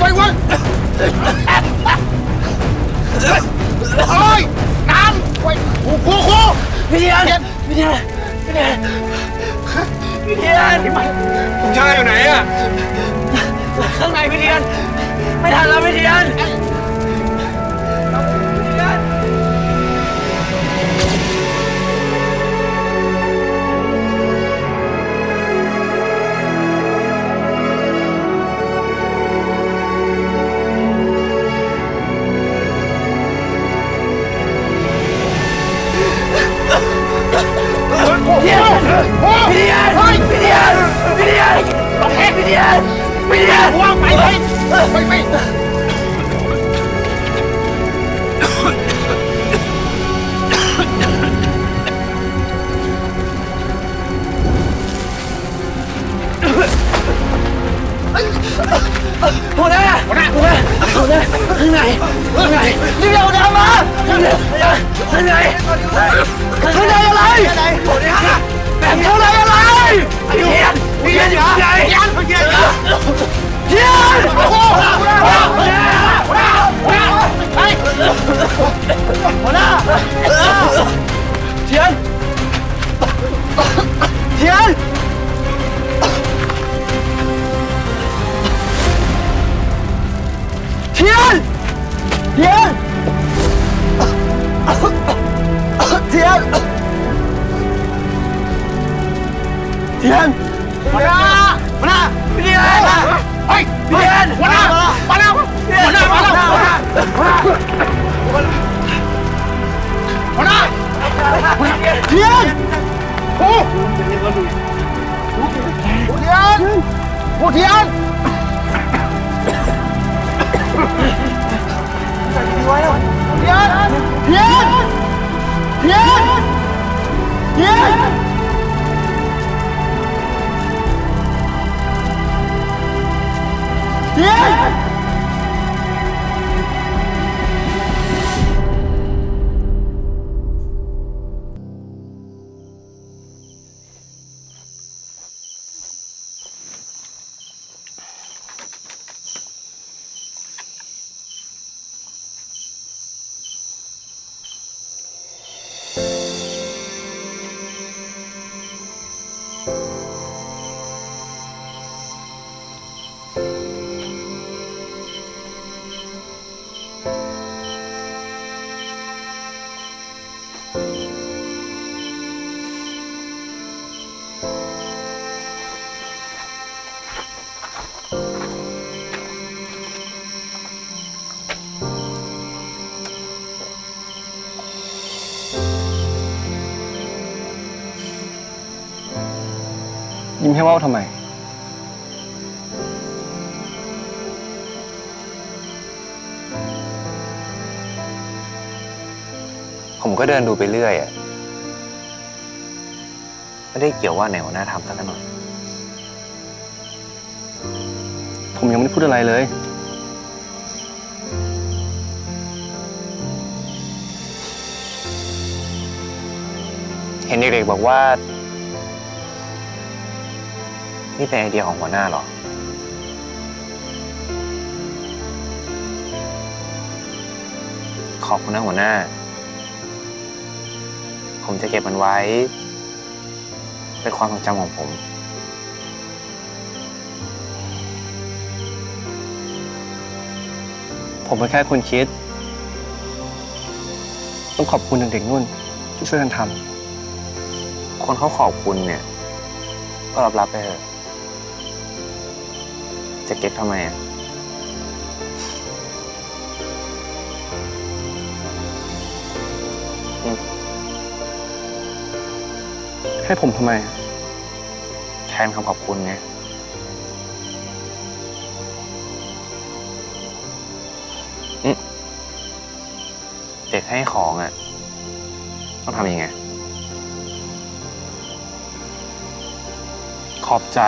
ไว้เว้ยเอ้ยน้ำไว้ครูครูครูพี่เดียนพี่เดียนพี่เดียนพี่เดียนคุณชายอยู่ไหนอะข้างในพี่เดียนไม่ทันแล้วพี่เดียน พี่เทียนพี่เทียนพี่เทียนพี่เทียนพี่เทียนพี่เทียนว่างไปไปไปไปหัวหน้าหัวหน้าหัวหน้าหัวหน้าข้างในข้างในรีบเอาน้ำมาข้างในข้างใน ข้างในอะไรหัวหน้าแบบข้างในอะไรพี่เทียนเทียนอยู่ข้างในเทียนเทียนเทียนโอ้โหหัวหน้าหัวหน้าหัวหน้าไปหัวหน้าเทียนเทียนเทียนเทียน เทียน เทียนหัวหน้าหัวหน้าพี่เทียนเฮ้ยพี่เทียนหัวหน้ามาแล้วหัวหน้ามาแล้วหัวหน้าหัวหน้าเทียนครูครูเทียนครูเทียน เยนเทียนยิ้มให้ว่าวทำไม ผมก็เดินดูไปเรื่อยอะไม่ได้เกี่ยวว่าไหนหัวหน้าทำสักหน่อย ผมยังไม่ได้พูดอะไรเลย เห็นเด็กๆบอกว่า นี่เป็นไอเดียของหัวหน้าเหรอ ขอบคุณนะหัวหน้า ผมจะเก็บมันไว้ เป็นความทรงจำของผมผมเป็นแค่คนคิด ต้องขอบคุณเด็กๆนุ่น ที่ช่วยกันทำคนเขาขอบคุณเนี่ย ก็รับรับไปเถอะ จะเก็บทำไมอะำให้ผมทำไม แทนคำขอบคุณไงอืมเด็กให้ของอะ ต้องทำยังไง ขอบใจ